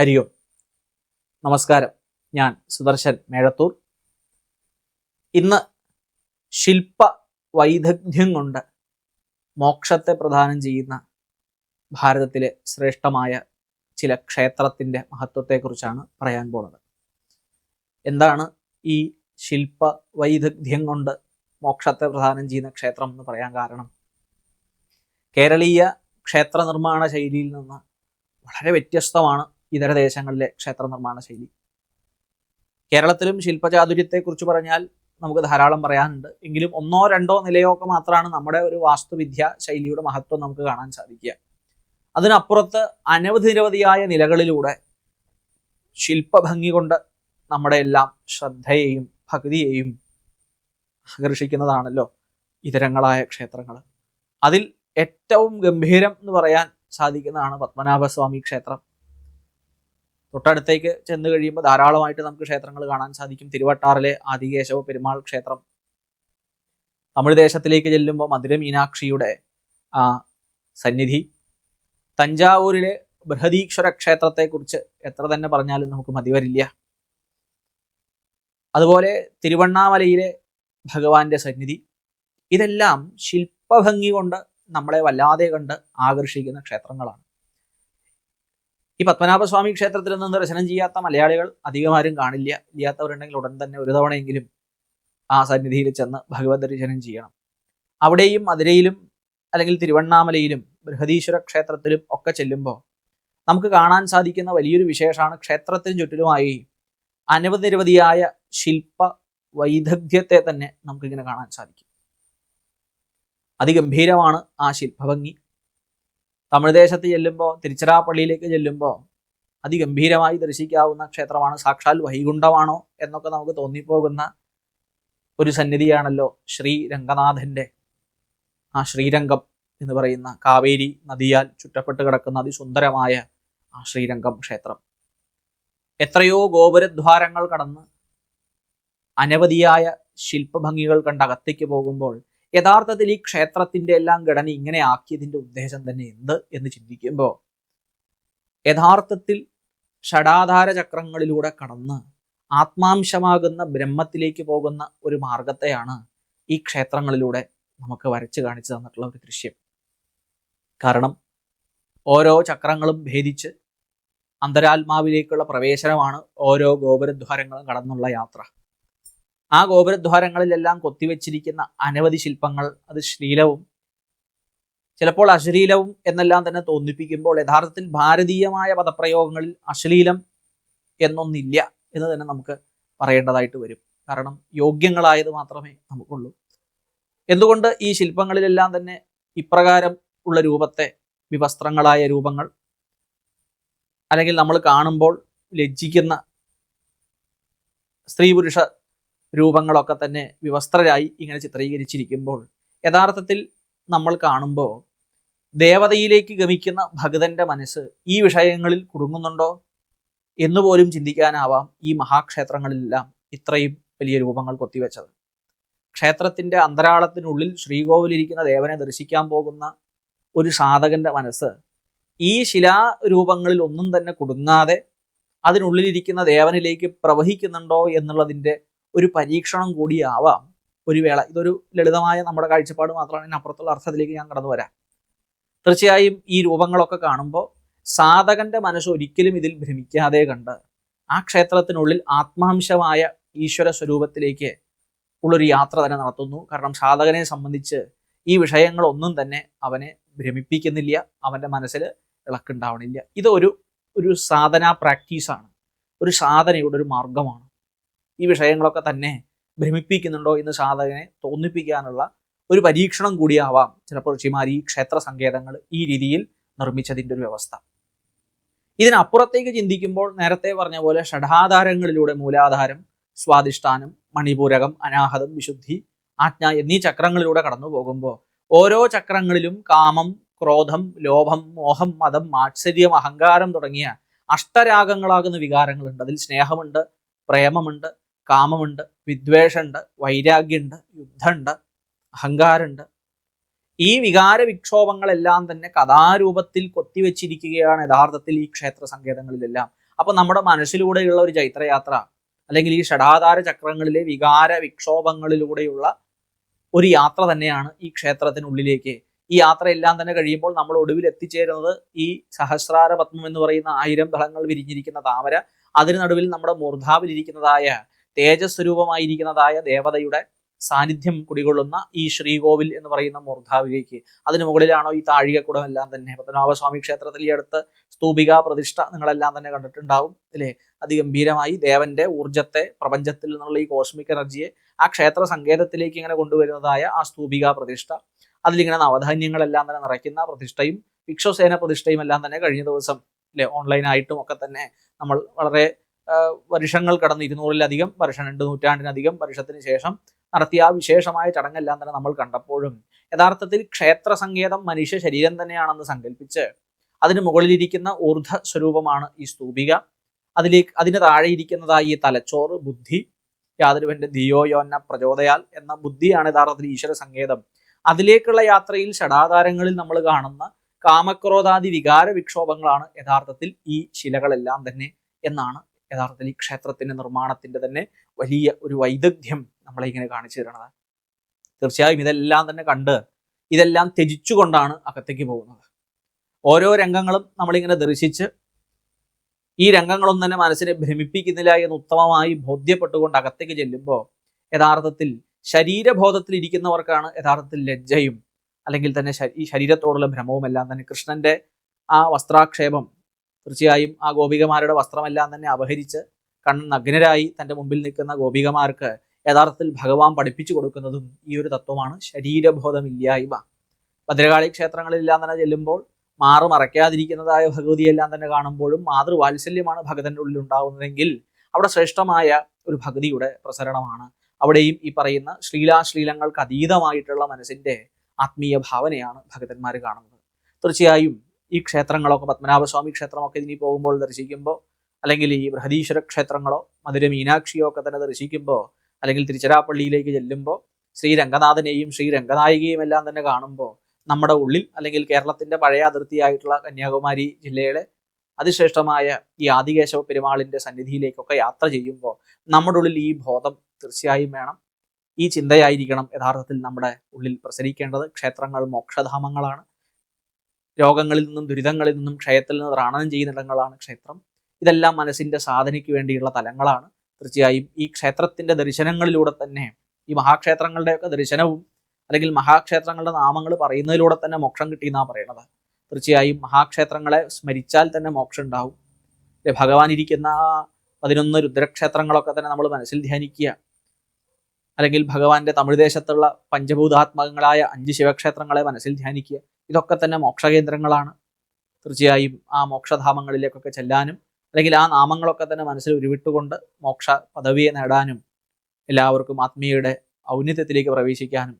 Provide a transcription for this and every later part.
ഹരി ഓം. നമസ്കാരം. ഞാൻ സുദർശൻ മേഴത്തൂർ. ഇന്ന് ശില്പ വൈദഗ്ധ്യം കൊണ്ട് മോക്ഷത്തെ പ്രദാനം ചെയ്യുന്ന ഭാരതത്തിലെ ശ്രേഷ്ഠമായ ചില ക്ഷേത്രത്തിന്റെ മഹത്വത്തെക്കുറിച്ചാണ് പറയാൻ പോണത്. എന്താണ് ഈ ശില്പ വൈദഗ്ധ്യം കൊണ്ട് മോക്ഷത്തെ പ്രദാനം ചെയ്യുന്ന ക്ഷേത്രം എന്ന് പറയാൻ കാരണം? കേരളീയ ക്ഷേത്ര നിർമ്മാണ ശൈലിയിൽ നിന്ന് വളരെ വ്യത്യസ്തമാണ് ഇതര ദേശങ്ങളിലെ ക്ഷേത്ര നിർമ്മാണ ശൈലി. കേരളത്തിലും ശില്പചാതുര്യത്തെക്കുറിച്ച് പറഞ്ഞാൽ നമുക്ക് ധാരാളം പറയാനുണ്ട്. എങ്കിലും ഒന്നോ രണ്ടോ നിലയോ ഒക്കെ മാത്രമാണ് നമ്മുടെ ഒരു വാസ്തുവിദ്യ ശൈലിയുടെ മഹത്വം നമുക്ക് കാണാൻ സാധിക്കുക. അതിനപ്പുറത്ത് അനവധി നിരവധിയായ നിലകളിലൂടെ ശില്പഭംഗി കൊണ്ട് നമ്മുടെ എല്ലാം ശ്രദ്ധയെയും ഭക്തിയെയും ആകർഷിക്കുന്നതാണല്ലോ ഇതരങ്ങളായ ക്ഷേത്രങ്ങൾ. അതിൽ ഏറ്റവും ഗംഭീരം എന്ന് പറയാൻ സാധിക്കുന്നതാണ് പത്മനാഭസ്വാമി ക്ഷേത്രം. തൊട്ടടുത്തേക്ക് ചെന്ന് കഴിയുമ്പോൾ ധാരാളമായിട്ട് നമുക്ക് ക്ഷേത്രങ്ങൾ കാണാൻ സാധിക്കും. തിരുവട്ടാറിലെ ആദികേശവ പെരുമാൾ ക്ഷേത്രം. തമിഴ് ദേശത്തിലേക്ക് ചെല്ലുമ്പോൾ മധുര മീനാക്ഷിയുടെ ആ സന്നിധി. തഞ്ചാവൂരിലെ ബൃഹദീശ്വര ക്ഷേത്രത്തെക്കുറിച്ച് എത്ര തന്നെ പറഞ്ഞാലും നമുക്ക് മതിവരില്ല. അതുപോലെ തിരുവണ്ണാമലയിലെ ഭഗവാന്റെ സന്നിധി. ഇതെല്ലാം ശില്പഭംഗി കൊണ്ട് നമ്മളെ വല്ലാതെ കണ്ട് ആകർഷിക്കുന്ന ക്ഷേത്രങ്ങളാണ്. ഈ പത്മനാഭസ്വാമി ക്ഷേത്രത്തിൽ നിന്ന് ദർശനം ചെയ്യാത്ത മലയാളികൾ അധികമാരും കാണില്ല. ഇല്ലാത്തവരുണ്ടെങ്കിൽ ഉടൻ തന്നെ ഒരു തവണയെങ്കിലും ആ സന്നിധിയിൽ ചെന്ന് ഭഗവത് ദർശനം ചെയ്യണം. അവിടെയും മധുരയിലും അല്ലെങ്കിൽ തിരുവണ്ണാമലയിലും ബൃഹദീശ്വര ക്ഷേത്രത്തിലും ഒക്കെ ചെല്ലുമ്പോൾ നമുക്ക് കാണാൻ സാധിക്കുന്ന വലിയൊരു വിശേഷമാണ് ക്ഷേത്രത്തിന് ചുറ്റിലുമായി അനവധി നിരവധിയായ ശില്പ വൈദഗ്ധ്യത്തെ തന്നെ നമുക്കിങ്ങനെ കാണാൻ സാധിക്കും. അതിഗംഭീരമാണ് ആ ശില്പഭംഗി. തമിഴ് ദേശത്ത് ചെല്ലുമ്പോൾ തിരുച്ചിറാപ്പള്ളിയിലേക്ക് ചെല്ലുമ്പോൾ അതിഗംഭീരമായി ദർശിക്കാവുന്ന ക്ഷേത്രമാണ് സാക്ഷാൽ വൈകുണ്ഠമാണോ എന്നൊക്കെ നമുക്ക് തോന്നിപ്പോകുന്ന ഒരു സന്നിധിയാണല്ലോ ശ്രീരംഗനാഥന്റെ ആ ശ്രീരംഗം എന്ന് പറയുന്ന കാവേരി നദിയാൽ ചുറ്റപ്പെട്ട് കിടക്കുന്ന അതിസുന്ദരമായ ആ ശ്രീരംഗം ക്ഷേത്രം. എത്രയോ ഗോപുരദ്വാരങ്ങൾ കടന്ന് അനവധിയായ ശില്പഭംഗികൾ കണ്ട് അകത്തേക്ക് പോകുമ്പോൾ യഥാർത്ഥത്തിൽ ഈ ക്ഷേത്രത്തിന്റെ എല്ലാം ഘടന ഇങ്ങനെ ആക്കിയതിന്റെ ഉദ്ദേശം തന്നെ എന്ത് എന്ന് ചിന്തിക്കുമ്പോൾ യഥാർത്ഥത്തിൽ ഷടാധാര ചക്രങ്ങളിലൂടെ കടന്ന് ആത്മാംശമാകുന്ന ബ്രഹ്മത്തിലേക്ക് പോകുന്ന ഒരു മാർഗത്തെയാണ് ഈ ക്ഷേത്രങ്ങളിലൂടെ നമുക്ക് വരച്ചു കാണിച്ചു തന്നിട്ടുള്ള ഒരു ദൃശ്യം. കാരണം ഓരോ ചക്രങ്ങളും ഭേദിച്ച് അന്തരാത്മാവിലേക്കുള്ള പ്രവേശനമാണ് ഓരോ ഗോപുരദ്വാരങ്ങളും കടന്നുള്ള യാത്ര. ആ ഗോപുരദ്വാരങ്ങളിലെല്ലാം കൊത്തിവെച്ചിരിക്കുന്ന അനവധി ശില്പങ്ങൾ അത് ശ്ലീലവും ചിലപ്പോൾ അശ്ലീലവും എന്നെല്ലാം തന്നെ തോന്നിപ്പിക്കുമ്പോൾ യഥാർത്ഥത്തിൽ ഭാരതീയമായ പദപ്രയോഗങ്ങളിൽ അശ്ലീലം എന്നൊന്നില്ല എന്ന് തന്നെ നമുക്ക് പറയേണ്ടതായിട്ട് വരും. കാരണം യോഗ്യങ്ങളായത് മാത്രമേ നമുക്കുള്ളൂ. എന്തുകൊണ്ട് ഈ ശില്പങ്ങളിലെല്ലാം തന്നെ ഇപ്രകാരം ഉള്ള രൂപത്തെ വിവസ്ത്രങ്ങളായ രൂപങ്ങൾ അല്ലെങ്കിൽ നമ്മൾ കാണുമ്പോൾ ലജ്ജിക്കുന്ന സ്ത്രീ പുരുഷ രൂപങ്ങളൊക്കെ തന്നെ വിവസ്ത്രരായി ഇങ്ങനെ ചിത്രീകരിച്ചിരിക്കുമ്പോൾ യഥാർത്ഥത്തിൽ നമ്മൾ കാണുമ്പോൾ ദേവതയിലേക്ക് ഗമിക്കുന്ന ഭഗതന്റെ മനസ്സ് ഈ വിഷയങ്ങളിൽ കുടുങ്ങുന്നുണ്ടോ എന്നുപോലും ചിന്തിക്കാനാവാം ഈ മഹാക്ഷേത്രങ്ങളിലെല്ലാം ഇത്രയും വലിയ രൂപങ്ങൾ കൊത്തിവെച്ചത്. ക്ഷേത്രത്തിന്റെ അന്തരാളത്തിനുള്ളിൽ ശ്രീകോവിലിരിക്കുന്ന ദേവനെ ദർശിക്കാൻ പോകുന്ന ഒരു സാധകന്റെ മനസ്സ് ഈ ശിലാരൂപങ്ങളിൽ ഒന്നും തന്നെ കുടുങ്ങാതെ അതിനുള്ളിലിരിക്കുന്ന ദേവനിലേക്ക് പ്രവഹിക്കുന്നുണ്ടോ എന്നുള്ളതിന്റെ ഒരു പരീക്ഷണം കൂടിയാവാം ഒരു വേള. ഇതൊരു ലളിതമായ നമ്മുടെ കാഴ്ചപ്പാട് മാത്രമാണ്. ഇതിനപ്പുറത്തുള്ള അർത്ഥത്തിലേക്ക് ഞാൻ കടന്നു വരാം. തീർച്ചയായും ഈ രൂപങ്ങളൊക്കെ കാണുമ്പോൾ സാധകന്റെ മനസ്സ് ഒരിക്കലും ഇതിൽ ഭ്രമിക്കാതെ കണ്ട് ആ ക്ഷേത്രത്തിനുള്ളിൽ ആത്മാംശമായ ഈശ്വര സ്വരൂപത്തിലേക്ക് ഉള്ളൊരു യാത്ര തന്നെ നടത്തുന്നു. കാരണം സാധകനെ സംബന്ധിച്ച് ഈ വിഷയങ്ങളൊന്നും തന്നെ അവനെ ഭ്രമിപ്പിക്കുന്നില്ല. അവന്റെ മനസ്സിൽ ഇളക്കുണ്ടാവണില്ല. ഇത് ഒരു ഒരു സാധന പ്രാക്ടീസാണ്. ഒരു സാധനയുടെ ഒരു മാർഗമാണ് ഈ വിഷയങ്ങളൊക്കെ തന്നെ ഭ്രമിപ്പിക്കുന്നുണ്ടോ എന്ന് സാധകനെ തോന്നിപ്പിക്കാനുള്ള ഒരു പരീക്ഷണം കൂടിയാവാം. ചിലപ്പോൾ ഋഷിമാർ ഈ ക്ഷേത്ര സങ്കേതങ്ങൾ ഈ രീതിയിൽ നിർമ്മിച്ചതിന്റെ ഒരു വ്യവസ്ഥ. ഇതിനപ്പുറത്തേക്ക് ചിന്തിക്കുമ്പോൾ നേരത്തെ പറഞ്ഞ പോലെ ഷഡാധാരങ്ങളിലൂടെ മൂലാധാരം സ്വാധിഷ്ഠാനം മണിപൂരകം അനാഹതം വിശുദ്ധി ആജ്ഞ എന്നീ ചക്രങ്ങളിലൂടെ കടന്നു പോകുമ്പോൾ ഓരോ ചക്രങ്ങളിലും കാമം ക്രോധം ലോഭം മോഹം മതം മാത്സര്യം അഹങ്കാരം തുടങ്ങിയ അഷ്ടരാഗങ്ങളാകുന്ന വികാരങ്ങളുണ്ട്. അതിൽ സ്നേഹമുണ്ട് പ്രേമമുണ്ട് കാമമുണ്ട് വിദ്വേഷമുണ്ട് വൈരാഗ്യമുണ്ട് യുദ്ധമുണ്ട് അഹങ്കാരമുണ്ട് ഈ വികാര വിക്ഷോഭങ്ങളെല്ലാം തന്നെ കഥാരൂപത്തിൽ കൊത്തിവെച്ചിരിക്കുകയാണ് യഥാർത്ഥത്തിൽ ഈ ക്ഷേത്ര സങ്കേതങ്ങളിലെല്ലാം. അപ്പൊ നമ്മുടെ മനസ്സിലൂടെയുള്ള ഒരു ചൈത്രയാത്ര അല്ലെങ്കിൽ ഈ ഷടാധാര ചക്രങ്ങളിലെ വികാര വിക്ഷോഭങ്ങളിലൂടെയുള്ള ഒരു യാത്ര തന്നെയാണ് ഈ ക്ഷേത്രത്തിനുള്ളിലേക്ക്. ഈ യാത്രയെല്ലാം തന്നെ കഴിയുമ്പോൾ നമ്മൾ ഒടുവിൽ എത്തിച്ചേരുന്നത് ഈ സഹസ്രാര പത്മം എന്ന് പറയുന്ന ആയിരം ദളങ്ങൾ വിരിഞ്ഞിരിക്കുന്ന താമര അതിന് നടുവിൽ നമ്മുടെ മൂർധാവിലിരിക്കുന്നതായ തേജസ്വരൂപമായിരിക്കുന്നതായ ദേവതയുടെ സാന്നിധ്യം കുടികൊള്ളുന്ന ഈ ശ്രീകോവിൽ എന്ന് പറയുന്ന മൂർധാവിലേക്ക് അതിനു മുകളിലാണോ ഈ താഴികക്കുടം എല്ലാം തന്നെ? പത്മനാഭസ്വാമി ക്ഷേത്രത്തിൽ ഈ അടുത്ത് സ്തൂപിക പ്രതിഷ്ഠ നിങ്ങളെല്ലാം തന്നെ കണ്ടിട്ടുണ്ടാവും അല്ലേ? അതിഗംഭീരമായി ദേവന്റെ ഊർജത്തെ പ്രപഞ്ചത്തിൽ നിന്നുള്ള ഈ കോസ്മിക് എനർജിയെ ആ ക്ഷേത്ര സങ്കേതത്തിലേക്ക് ഇങ്ങനെ കൊണ്ടുവരുന്നതായ ആ സ്തൂപിക പ്രതിഷ്ഠ. അതിലിങ്ങനെ നവധാന്യങ്ങളെല്ലാം തന്നെ നിറയ്ക്കുന്ന പ്രതിഷ്ഠയും വിക്ഷസേന പ്രതിഷ്ഠയും എല്ലാം തന്നെ കഴിഞ്ഞ ദിവസം അല്ലെ? ഓൺലൈനായിട്ടും ഒക്കെ തന്നെ നമ്മൾ വളരെ വർഷങ്ങൾ കടന്ന് ഇരുന്നൂറിലധികം വർഷം രണ്ട് നൂറ്റാണ്ടിനധികം വർഷത്തിന് ശേഷം നടത്തിയ ആ വിശേഷമായ ചടങ്ങെല്ലാം തന്നെ നമ്മൾ കണ്ടപ്പോഴും യഥാർത്ഥത്തിൽ ക്ഷേത്ര സങ്കേതം മനുഷ്യ ശരീരം തന്നെയാണെന്ന് സങ്കല്പിച്ച് അതിന് മുകളിലിരിക്കുന്ന ഊർധ സ്വരൂപമാണ് ഈ സ്തൂപിക. അതിലേക്ക് അതിന് താഴെ ഇരിക്കുന്നതായി ഈ തലച്ചോറ് ബുദ്ധി യാതൊരുവന്റെ ദിയോയോന്ന പ്രചോദയാൽ എന്ന ബുദ്ധിയാണ് യഥാർത്ഥത്തിൽ ഈശ്വര സങ്കേതം. അതിലേക്കുള്ള യാത്രയിൽ ഷടാകാരങ്ങളിൽ നമ്മൾ കാണുന്ന കാമക്രോധാദി വികാര വിക്ഷോഭങ്ങളാണ് യഥാർത്ഥത്തിൽ ഈ ശിലകളെല്ലാം തന്നെ എന്നാണ് യഥാർത്ഥത്തിൽ ഈ ക്ഷേത്രത്തിന്റെ നിർമ്മാണത്തിന്റെ തന്നെ വലിയ ഒരു വൈദഗ്ധ്യം നമ്മളെ ഇങ്ങനെ കാണിച്ചു തരണത് തീർച്ചയായും ഇതെല്ലാം തന്നെ കണ്ട് ഇതെല്ലാം ത്യജിച്ചുകൊണ്ടാണ് അകത്തേക്ക് പോകുന്നത്. ഓരോ രംഗങ്ങളും നമ്മളിങ്ങനെ ദർശിച്ച് ഈ രംഗങ്ങളൊന്നും തന്നെ മനസ്സിനെ ഭ്രമിപ്പിക്കുന്നില്ല എന്ന് ഉത്തമമായി ബോധ്യപ്പെട്ടുകൊണ്ട് അകത്തേക്ക് ചെല്ലുമ്പോൾ യഥാർത്ഥത്തിൽ ശരീരബോധത്തിൽ ഇരിക്കുന്നവർക്കാണ് യഥാർത്ഥത്തിൽ ലജ്ജയും അല്ലെങ്കിൽ തന്നെ ഈ ശരീരത്തോടുള്ള ഭ്രമവും എല്ലാം തന്നെ കൃഷ്ണന്റെ ആ വസ്ത്രാക്ഷേപം തീർച്ചയായും ആ ഗോപികമാരുടെ വസ്ത്രമെല്ലാം തന്നെ അപഹരിച്ച് കണ്ണ് നഗ്നരായി തന്റെ മുമ്പിൽ നിൽക്കുന്ന ഗോപികമാർക്ക് യഥാർത്ഥത്തിൽ ഭഗവാൻ പഠിപ്പിച്ചു കൊടുക്കുന്നതും ഈ ഒരു തത്വമാണ്. ശരീരബോധമില്ലായ്മ. ഭദ്രകാളി ക്ഷേത്രങ്ങളിലെല്ലാം തന്നെ ചെല്ലുമ്പോൾ മാറു മറയ്ക്കാതിരിക്കുന്നതായ ഭഗവതിയെല്ലാം തന്നെ കാണുമ്പോഴും മാതൃവാത്സല്യമാണ് ഭഗതന്റെ ഉള്ളിൽ ഉണ്ടാകുന്നതെങ്കിൽ അവിടെ ശ്രേഷ്ഠമായ ഒരു ഭഗതിയുടെ പ്രസരണമാണ്. അവിടെയും ഈ പറയുന്ന ശ്രീലാശ്ലീലങ്ങൾക്ക് അതീതമായിട്ടുള്ള മനസ്സിന്റെ ആത്മീയ ഭാവനയാണ് ഭഗതന്മാർ കാണുന്നത്. തീർച്ചയായും ഈ ക്ഷേത്രങ്ങളൊക്കെ പത്മനാഭസ്വാമി ക്ഷേത്രമൊക്കെ ഇനി പോകുമ്പോൾ ദർശിക്കുമ്പോൾ അല്ലെങ്കിൽ ഈ ബൃഹദീശ്വര ക്ഷേത്രങ്ങളോ മധുര മീനാക്ഷിയോ ഒക്കെ തന്നെ ദർശിക്കുമ്പോൾ അല്ലെങ്കിൽ തിരുച്ചിരാപ്പള്ളിയിലേക്ക് ചെല്ലുമ്പോൾ ശ്രീരംഗനാഥനെയും ശ്രീരംഗനായികയും ശ്രീ രംഗനായികയും എല്ലാം തന്നെ കാണുമ്പോൾ നമ്മുടെ ഉള്ളിൽ അല്ലെങ്കിൽ കേരളത്തിന്റെ പഴയ അതിർത്തിയായിട്ടുള്ള കന്യാകുമാരി ജില്ലയിലെ അതിശ്രേഷ്ഠമായ ഈ ആദികേശവ പെരുമാളിന്റെ സന്നിധിയിലേക്കൊക്കെ യാത്ര ചെയ്യുമ്പോൾ നമ്മുടെ ഉള്ളിൽ ഈ ബോധം തീർച്ചയായും വേണം. ഈ ചിന്തയായിരിക്കണം യഥാർത്ഥത്തിൽ നമ്മുടെ ഉള്ളിൽ പ്രസരിക്കേണ്ടത്. ക്ഷേത്രങ്ങൾ മോക്ഷധാമങ്ങളാണ്. രോഗങ്ങളിൽ നിന്നും ദുരിതങ്ങളിൽ നിന്നും ക്ഷയത്തിൽ നിന്ന് ത്രാണനം ചെയ്യുന്നിടങ്ങളാണ് ക്ഷേത്രം. ഇതെല്ലാം മനസ്സിന്റെ സാധനയ്ക്ക് വേണ്ടിയുള്ള തലങ്ങളാണ്. തീർച്ചയായും ഈ ക്ഷേത്രത്തിന്റെ ദർശനങ്ങളിലൂടെ തന്നെ ഈ മഹാക്ഷേത്രങ്ങളുടെയൊക്കെ ദർശനവും അല്ലെങ്കിൽ മഹാക്ഷേത്രങ്ങളുടെ നാമങ്ങൾ പറയുന്നതിലൂടെ തന്നെ മോക്ഷം കിട്ടിയെന്നാണ് പറയണത്. തീർച്ചയായും മഹാക്ഷേത്രങ്ങളെ സ്മരിച്ചാൽ തന്നെ മോക്ഷം ഉണ്ടാവും. ഭഗവാൻ ഇരിക്കുന്ന പതിനൊന്ന് രുദ്രക്ഷേത്രങ്ങളൊക്കെ തന്നെ നമ്മൾ മനസ്സിൽ ധ്യാനിക്കുക. അല്ലെങ്കിൽ ഭഗവാന്റെ തമിഴ് ദേശത്തുള്ള പഞ്ചഭൂതാത്മകങ്ങളായ അഞ്ച് ശിവക്ഷേത്രങ്ങളെ മനസ്സിൽ ധ്യാനിക്കുക. ഇതൊക്കെ തന്നെ മോക്ഷകേന്ദ്രങ്ങളാണ്. തീർച്ചയായും ആ മോക്ഷധാമങ്ങളിലേക്കൊക്കെ ചെല്ലാനും അല്ലെങ്കിൽ ആ നാമങ്ങളൊക്കെ തന്നെ മനസ്സിൽ ഉരുവിട്ടുകൊണ്ട് മോക്ഷ പദവിയെ നേടാനും എല്ലാവർക്കും ആത്മീയയുടെ ഔന്നിത്യത്തിലേക്ക് പ്രവേശിക്കാനും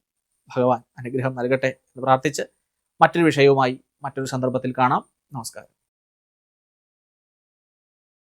ഭഗവാൻ അനുഗ്രഹം നൽകട്ടെ എന്ന് പ്രാർത്ഥിച്ച് മറ്റൊരു വിഷയവുമായി മറ്റൊരു സന്ദർഭത്തിൽ കാണാം. നമസ്കാരം.